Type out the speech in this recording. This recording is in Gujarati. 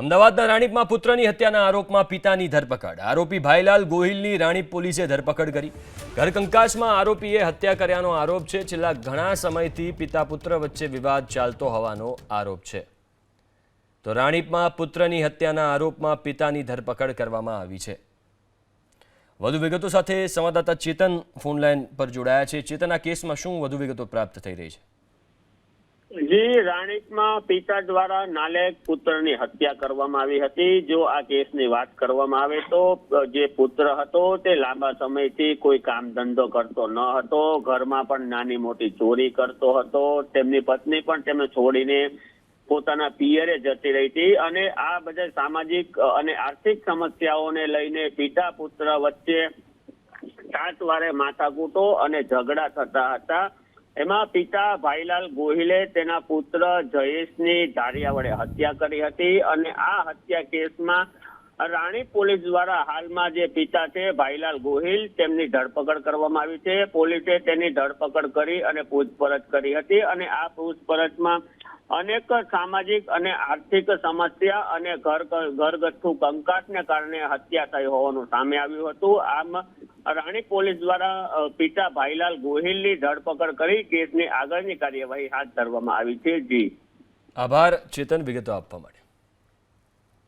અમદાવાદના રાણીપમાં પુત્રની હત્યાના આરોપમાં પિતાની ધરપકડ. આરોપી ભાઈલાલ ગોહિલની રાણીપ પોલીસે ધરપકડ કરી. ઘરકંકાશમાં આરોપીએ હત્યા કર્યાનો આરોપ છે. છેલ્લા ઘણા સમયથી પિતા પુત્ર વચ્ચે વિવાદ ચાલતો હોવાનો આરોપ છે. તો રાણીપમાં પુત્રની હત્યાના આરોપમાં પિતાની ધરપકડ કરવામાં આવી છે. વધુ વિગતો સાથે સંવાદદાતા ચેતન ફોનલાઈન પર જોડાયા છે. ચેતન આ કેસમાં શું વધુ વિગતો પ્રાપ્ત થઈ રહી છે? જી રાણીપમાં પિતા દ્વારા નાલેક પુત્રની હત્યા કરવામાં આવી હતી. જો આ કેસની વાત કરવામાં આવે તો જે પુત્ર હતો તે લાંબા સમયથી કોઈ કામ ધંધો કરતો ન હતો. ઘરમાં પણ નાની મોટી ચોરી કરતો હતો. તેમની પત્ની પણ તેમને છોડીને પોતાના પિયરે જતી રહી હતી અને આ બધા સામાજિક અને આર્થિક સમસ્યાઓને લઈને પિતા પુત્ર વચ્ચે સાત વારે માથાકૂટો અને ઝઘડા થતા હતા. એમાં પિતા ભાઈલાલ ગોહિલે તેના પુત્ર જયેશની ધારિયા વડે હત્યા કરી હતી અને આ હત્યા કેસમાં રાણી પોલીસ દ્વારા હાલમાં જે પિતા છે, ભાઈલાલ ગોહિલ, તેમની ધરપકડ કરવામાં આવી છે. પોલીસે તેની ધરપકડ કરી અને પૂછપરછ કરી હતી અને આ પૂછપરછમાં અનેક સામાજિક અને આર્થિક સમસ્યા અને ઘર ઘરગથ્થુ કંકાસને કારણે હત્યા થઈ હોવાનું સામે આવ્યું હતું. આમ રાણી પોલીસ દ્વારા પિતા ભાઈલાલ ગોહિલની ધરપકડ કરી કેસની આગળની કાર્યવાહી હાથ ધરવામાં આવી છે. જી. આભાર. ચેતન વિગતો આપવા માટે.